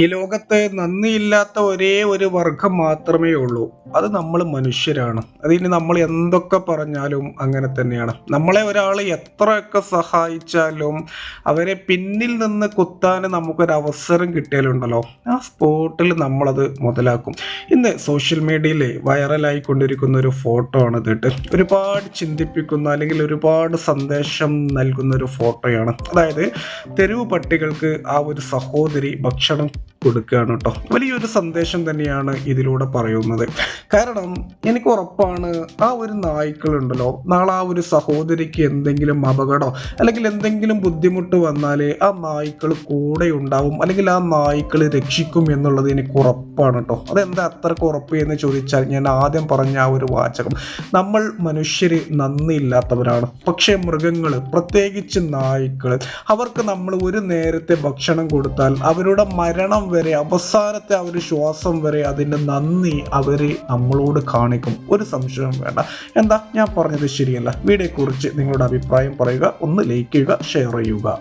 ഈ ലോകത്ത് നന്ദിയില്ലാത്ത ഒരേ ഒരു വർഗം മാത്രമേ ഉള്ളൂ. അത് നമ്മൾ മനുഷ്യരാണ്. അതിന് നമ്മൾ എന്തൊക്കെ പറഞ്ഞാലും അങ്ങനെ തന്നെയാണ്. നമ്മളെ ഒരാൾ എത്രയൊക്കെ സഹായിച്ചാലും അവരെ പിന്നിൽ നിന്ന് കുത്താൻ നമുക്കൊരു അവസരം കിട്ടിയാലുണ്ടല്ലോ ആ സ്പോട്ടിൽ നമ്മളത് മുതലാക്കും. ഇന്ന് സോഷ്യൽ മീഡിയയിൽ വൈറലായി കൊണ്ടിരിക്കുന്ന ഒരു ഫോട്ടോ ആണ് ഇതിട്ട് ഒരുപാട് ചിന്തിപ്പിക്കുന്ന അല്ലെങ്കിൽ ഒരുപാട് സന്ദേശം നൽകുന്ന ഒരു ഫോട്ടോയാണ്. അതായത് തെരുവ് പട്ടികൾക്ക് ആ ഒരു സഹോദരി ഭക്ഷണം കൊടുക്കുകയാണ് കേട്ടോ. വലിയൊരു സന്ദേശം തന്നെയാണ് ഇതിലൂടെ പറയുന്നത്. കാരണം എനിക്ക് ഉറപ്പാണ് ആ ഒരു നായ്ക്കളുണ്ടല്ലോ നാളെ ആ ഒരു സഹോദരിക്ക് എന്തെങ്കിലും അപകടമോ അല്ലെങ്കിൽ എന്തെങ്കിലും ബുദ്ധിമുട്ട് വന്നാൽ ആ നായ്ക്കൾ കൂടെ ഉണ്ടാവും അല്ലെങ്കിൽ ആ നായ്ക്കൾ രക്ഷിക്കും എന്നുള്ളത് എനിക്ക് ഉറപ്പാണ് കേട്ടോ. അതെന്താ അത്രയ്ക്ക് ഉറപ്പ് എന്ന് ചോദിച്ചാൽ ഞാൻ ആദ്യം പറഞ്ഞ ആ ഒരു വാചകം. നമ്മൾ മനുഷ്യര് നന്ദിയില്ലാത്തവരാണ്. പക്ഷേ മൃഗങ്ങൾ പ്രത്യേകിച്ച് നായ്ക്കൾ അവർക്ക് നമ്മൾ ഒരു നേരത്തെ ഭക്ഷണം കൊടുത്താൽ അവരുടെ മരണം വരെ അവസാനത്തെ ആ ഒരു ശ്വാസം വരെ അതിന്റെ നന്ദി അവർ നമ്മളോട് കാണിക്കും. ഒരു സംശയവും വേണ്ട. എന്താ? ഞാൻ പറഞ്ഞത് ശരിയല്ല. വീഡിയോയെക്കുറിച്ച് നിങ്ങളുടെ അഭിപ്രായം പറയുക ഒന്ന് ലൈക്ക് ചെയ്യുക ഷെയർ ചെയ്യുക.